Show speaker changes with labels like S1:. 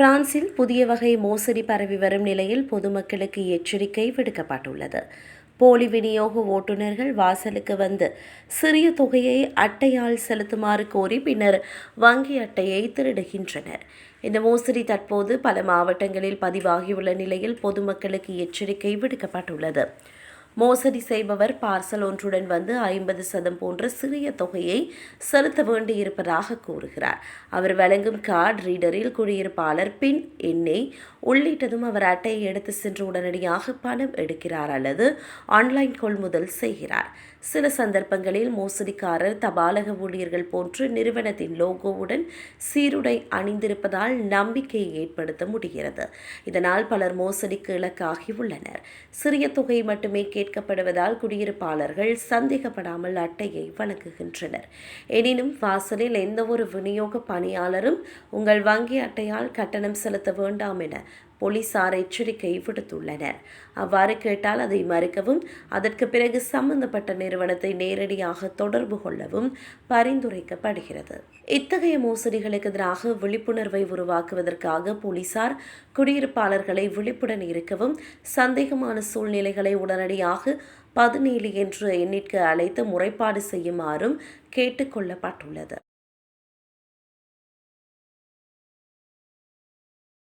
S1: பிரான்சில் புதிய வகை மோசடி பரவி வரும் நிலையில் பொதுமக்களுக்கு எச்சரிக்கை விடுக்கப்பட்டுள்ளது. போலி விநியோக ஓட்டுநர்கள் வாசலுக்கு வந்து சிறிய தொகையை அட்டையால் செலுத்துமாறு கோரி பின்னர் வங்கி அட்டையை திருடுகின்றனர். இந்த மோசடி தற்போது பல மாவட்டங்களில் பதிவாகியுள்ள நிலையில் பொதுமக்களுக்கு எச்சரிக்கை விடுக்கப்பட்டுள்ளது. மோசடி செய்பவர் பார்சல் ஒன்றுடன் வந்து ஐம்பது சதம் போன்ற சிறிய தொகையை செலுத்த வேண்டியிருப்பதாக கூறுகிறார். அவர் வழங்கும் கார்டு ரீடரில் குடியிருப்பாளர் பின் எண்ணை உள்ளிட்டதும் அவர் அட்டையை எடுத்து சென்று உடனடியாக பணம் எடுக்கிறார் அல்லது ஆன்லைன் கொள்முதல் செய்கிறார். சில சந்தர்ப்பங்களில் மோசடிக்காரர் தபாலக ஊழியர்கள் போன்று நிறுவனத்தின் லோகோவுடன் சீருடை அணிந்திருப்பதால் நம்பிக்கையை ஏற்படுத்த முடிகிறது. இதனால் பலர் மோசடிக்கு இலக்காகியுள்ளனர் சிறிய தொகை மட்டுமே கேட்கப்படுவதால் குடியிருப்பாளர்கள் சந்தேகப்படாமல் அட்டையை வழங்குகின்றனர். எனினும் வாசலில் எந்தவொரு விநியோக பணியாளரும் உங்கள் வங்கி அட்டையால் கட்டணம் செலுத்த வேண்டாம் என போலீசார் எச்சரிக்கை விடுத்துள்ளனர். அவ்வாறு கேட்டால் அதை மறுக்கவும் அதற்கு பிறகு சம்பந்தப்பட்ட நிறுவனத்தை நேரடியாக தொடர்பு கொள்ளவும் பரிந்துரைக்கப்படுகிறது. இத்தகைய மோசடிகளுக்கு எதிராக விழிப்புணர்வை உருவாக்குவதற்காக போலீசார் குடியிருப்பாளர்களை விழிப்புடன் இருக்கவும் சந்தேகமான சூழ்நிலைகளை உடனடியாக பதினேழு என்ற எண்ணிற்கு அழைத்து முறைப்பாடு செய்யுமாறும் கேட்டுக்கொள்ளப்பட்டுள்ளது